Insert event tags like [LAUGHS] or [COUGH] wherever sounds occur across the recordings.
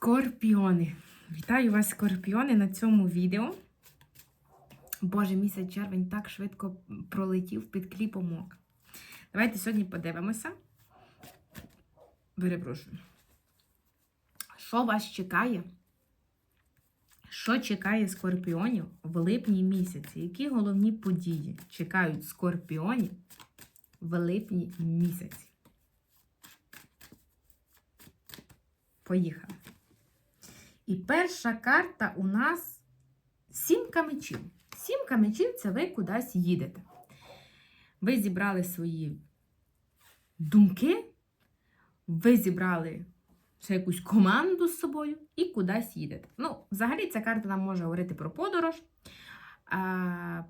Скорпіони. Вітаю вас, скорпіони, на цьому відео. Боже, місяць червень так швидко пролетів під кліпом ока. Давайте сьогодні подивимося. Перепрошую. Що вас чекає? Що чекає скорпіонів в липні місяці? Які головні події чекають скорпіонів в липні місяці? Поїхали. І перша карта у нас сімка мечів. Сімка мечів це ви кудись їдете. Ви зібрали свої думки, ви зібрали ще якусь команду з собою і кудись їдете. Ну, взагалі, ця карта нам може говорити про подорож,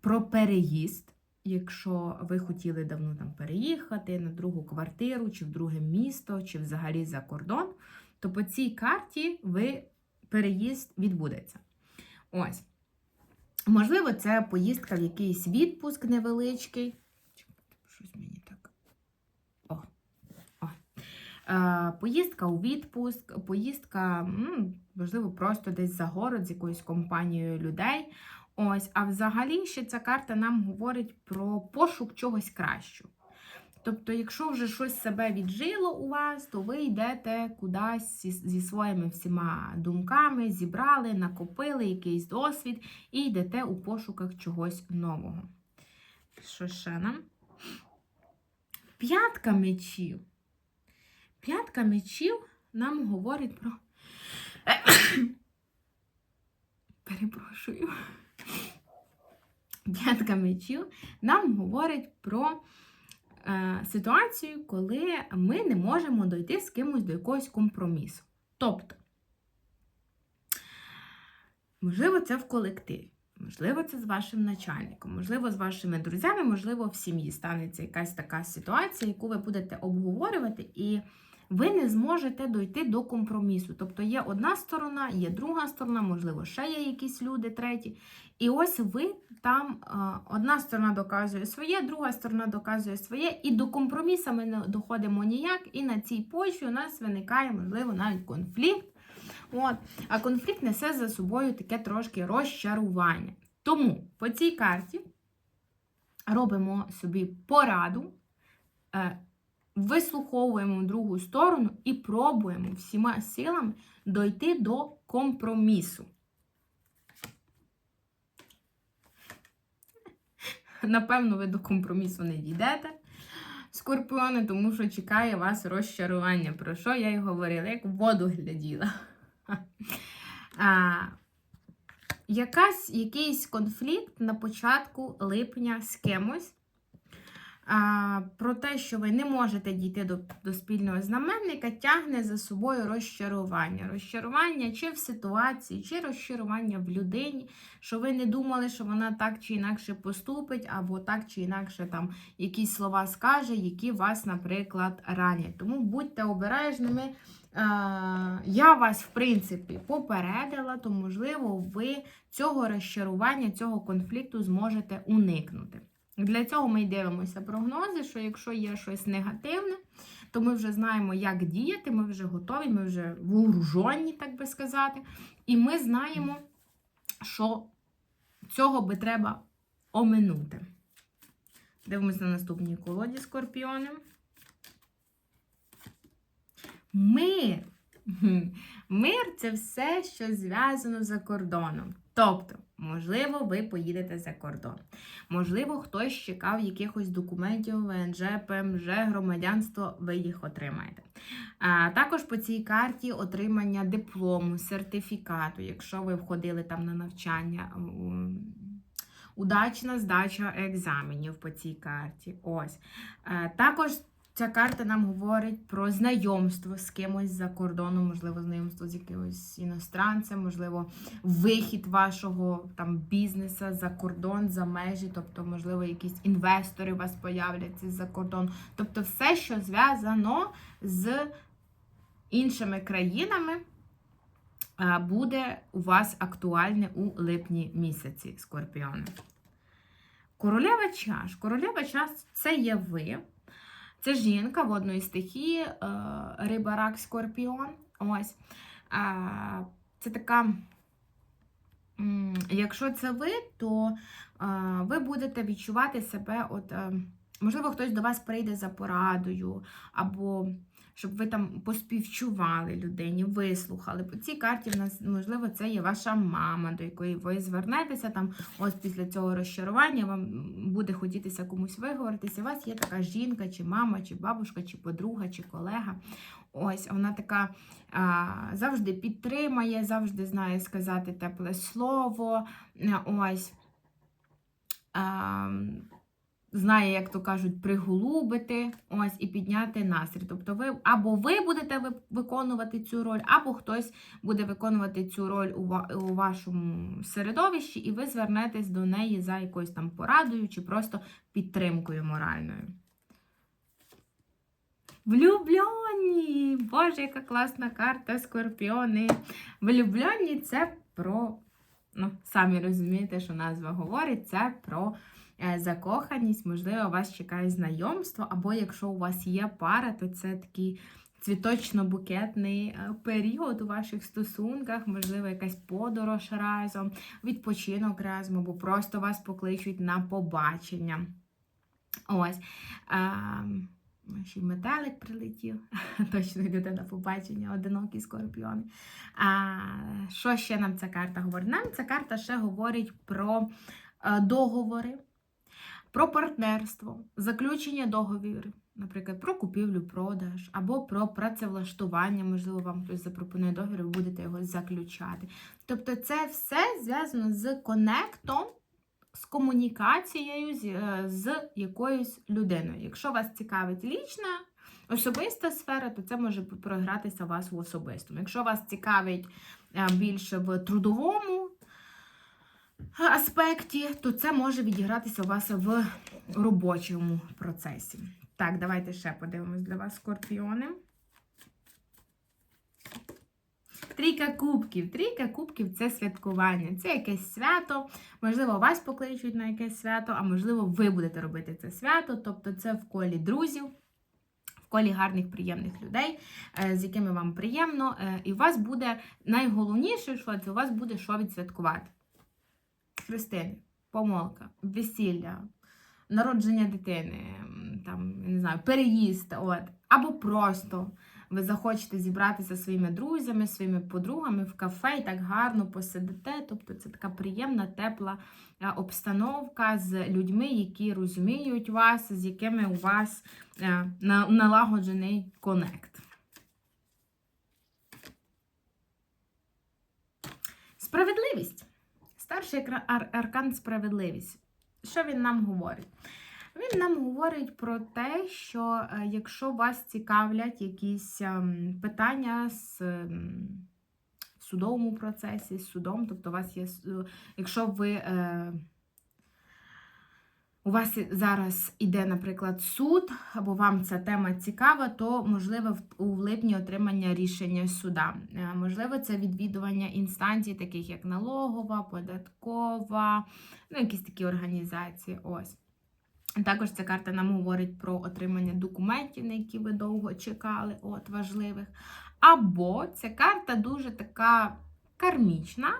про переїзд. Якщо ви хотіли давно там переїхати на другу квартиру, чи в друге місто, чи взагалі за кордон, то по цій карті ви переїзд відбудеться. Ось. Можливо, це поїздка в якийсь відпуск невеличкий. Щось мені так. О. О. Е, поїздка у відпуск, поїздка, можливо, просто десь за город з якоюсь компанією людей. Ось, а взагалі ще ця карта нам говорить про пошук чогось кращого. Тобто, якщо вже щось себе віджило у вас, то ви йдете кудись зі, своїми всіма думками, зібрали, накопили якийсь досвід і йдете у пошуках чогось нового. Що ще нам? П'ятка мечів. П'ятка мечів нам говорить про. [COUGHS] Перепрошую. П'ятка мечів нам говорить про ситуацію, коли ми не можемо дойти з кимось до якогось компромісу. Тобто, можливо, це в колективі, можливо, це з вашим начальником, можливо, з вашими друзями, можливо, в сім'ї станеться якась така ситуація, яку ви будете обговорювати, і ви не зможете дойти до компромісу. Тобто є одна сторона, є друга сторона, можливо, ще є якісь люди, треті. І ось ви там одна сторона доказує своє, друга сторона доказує своє, і до компромісу ми не доходимо ніяк. І на цій почві у нас виникає, можливо, навіть конфлікт. От. А конфлікт несе за собою таке трошки розчарування. Тому по цій карті робимо собі пораду, е, вислуховуємо другу сторону і пробуємо всіма силами дойти до компромісу. Напевно, ви до компромісу не дійдете, скорпіони, тому що чекає вас розчарування. Про що я й говорила, як воду гляділа. А, якась, Якийсь конфлікт на початку липня з кимось. Про те, що ви не можете дійти до, до спільного знаменника, тягне за собою розчарування. Розчарування чи в ситуації, чи розчарування в людині, що ви не думали, що вона так чи інакше поступить, або так чи інакше там якісь слова скаже, які вас, наприклад, ранять. Тому будьте обережними. Я вас, в принципі, попередила, то, можливо, ви цього розчарування, цього конфлікту зможете уникнути. Для цього ми й дивимося прогнози, що якщо є щось негативне, то ми вже знаємо, як діяти, ми вже готові, ми вже вооружені, так би сказати. І ми знаємо, що цього би треба оминути. Дивимося на наступній колоді скорпіони. Мир. Мир це все, що зв'язано за кордоном. Тобто, можливо, ви поїдете за кордон. Можливо, хтось чекав якихось документів, ВНЖ, ПМЖ, громадянство, ви їх отримаєте. А також по цій карті отримання диплому, сертифікату, якщо ви входили там на навчання. Удачна здача екзаменів по цій карті. Ось. Також Ця карта нам говорить про знайомство з кимось за кордоном, можливо, знайомство з якимось іностранцем, можливо, вихід вашого там бізнесу за кордон, за межі, тобто, можливо, якісь інвестори у вас появляться за кордон. Тобто, все, що зв'язано з іншими країнами, буде у вас актуальне у липні місяці, скорпіони. Королева чаш. Королева чаш це є ви. Це жінка водної стихії, е, риба, рак, скорпіон. Ось. це така. Якщо це ви, то ви будете відчувати себе, от, е, можливо, хтось до вас прийде за порадою, або щоб ви там поспівчували людині, вислухали. По цій карті в нас, можливо, це є ваша мама, до якої ви звернетеся там, ось після цього розчарування вам буде хотітися комусь виговоритися. У вас є така жінка, чи мама, чи бабушка, чи подруга, чи колега. Ось вона така а, завжди підтримає, завжди знає сказати тепле слово. Ось. А, знає, як то кажуть, приголубити ось і підняти настрій. Тобто, ви або ви будете виконувати цю роль, або хтось буде виконувати цю роль у, вашому середовищі, і ви звернетесь до неї за якоюсь там порадою чи просто підтримкою моральною. Влюблені! Боже, яка класна карта, скорпіони. Влюблені це про, ну, самі розумієте, що назва говорить, це про закоханість, можливо, вас чекає знайомство, або якщо у вас є пара, то це такий цвіточно-букетний е, період у ваших стосунках, можливо, якась подорож разом, відпочинок разом, або просто вас покличуть на побачення. Ось. Ще й метелик прилетів. [LAUGHS] Точно йдете на побачення, одинокі скорпіони. А, що ще нам ця карта говорить? Нам ця карта ще говорить про е, договори, про партнерство, заключення договірів, наприклад, про купівлю-продаж або про працевлаштування. Можливо, вам хтось запропонує договір, ви будете його заключати. Тобто, це все зв'язано з конектом з комунікацією з, е, з якоюсь людиною. Якщо вас цікавить лічна, особиста сфера, то це може програтися у вас в особистому. Якщо вас цікавить е, більше в трудовому аспекті, то це може відігратися у вас в робочому процесі. Так, давайте ще подивимось для вас, скорпіони. Трійка кубків. Трійка кубків це святкування, це якесь свято. Можливо, вас покличуть на якесь свято, а можливо, ви будете робити це свято. Тобто, це в колі друзів, в колі гарних, приємних людей, е, з якими вам приємно. е, І у вас буде найголовніше, що це у вас буде що відсвяткувати. Христини, помолка, весілля, народження дитини, там, не знаю, переїзд, от, або просто ви захочете зібратися зі своїми друзями, своїми подругами в кафе і так гарно посидите. Тобто це така приємна, тепла е, обстановка з людьми, які розуміють вас, з якими у вас е, налагоджений конект. Справедливість. Старший аркан справедливість. Що він нам говорить? Він нам говорить про те, що е, якщо вас цікавлять якісь ем, питання з ем, судовому процесі, з судом, тобто у вас є, е, якщо ви. У вас зараз іде, наприклад, суд, або вам ця тема цікава, то можливо у липні отримання рішення суда. Е, Можливо, це відвідування інстанцій, таких як налогова, податкова, ну, якісь такі організації. Ось. Також ця карта нам говорить про отримання документів, на які ви довго чекали, от важливих. Або ця карта дуже така кармічна,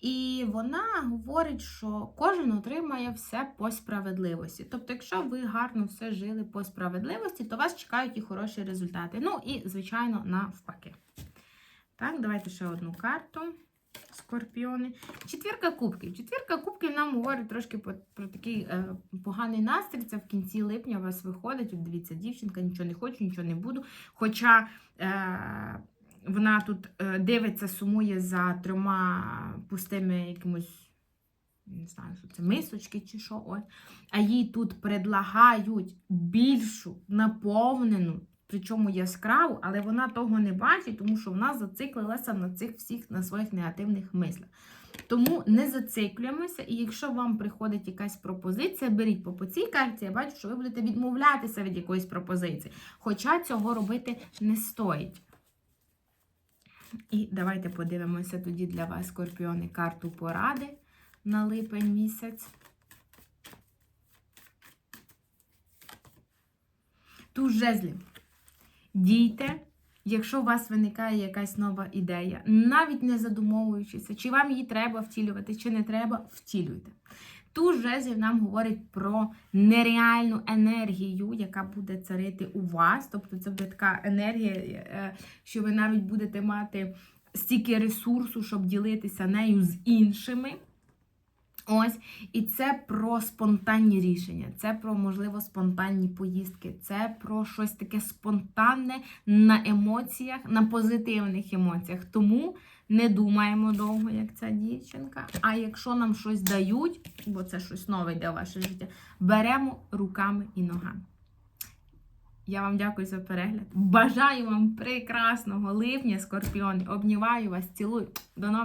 і вона говорить, що кожен отримає все по справедливості. Тобто, якщо ви гарно все жили по справедливості, то вас чекають і хороші результати. Ну і, звичайно, навпаки. Так, давайте ще одну карту. Скорпіони. Четвірка кубків. Четвірка кубків нам говорить трошки про, про такий е, поганий настрій. Це в кінці липня у вас виходить. От дивіться, дівчинка, нічого не хочу, нічого не буду. Хоча е, вона тут е, дивиться, сумує за трьома пустими якимось. Не знаю, що це мисочки чи що. От. А їй тут предлагають більшу наповнену, причому яскраву, але вона того не бачить, тому що вона зациклилася на цих всіх на своїх негативних мислях. Тому не зациклюємося, і якщо вам приходить якась пропозиція, беріть по цій карті, я бачу, що ви будете відмовлятися від якоїсь пропозиції. Хоча цього робити не стоїть. І давайте подивимося тоді для вас, скорпіони, карту поради на липень місяць. Туз жезлів. Дійте, якщо у вас виникає якась нова ідея, навіть не задумовуючися, чи вам її треба втілювати, чи не треба, втілюйте. Туз жезлів нам говорить про нереальну енергію, яка буде царити у вас. Тобто це буде така енергія, е, що ви навіть будете мати стільки ресурсу, щоб ділитися нею з іншими. Ось, і це про спонтанні рішення, це про, можливо, спонтанні поїздки, це про щось таке спонтанне на емоціях, на позитивних емоціях. Тому не думаємо довго, як ця дівчинка. А якщо нам щось дають, бо це щось нове йде в ваше життя, беремо руками і ногами. Я вам дякую за перегляд. Бажаю вам прекрасного липня, скорпіони. Обнімаю вас, цілую. До нових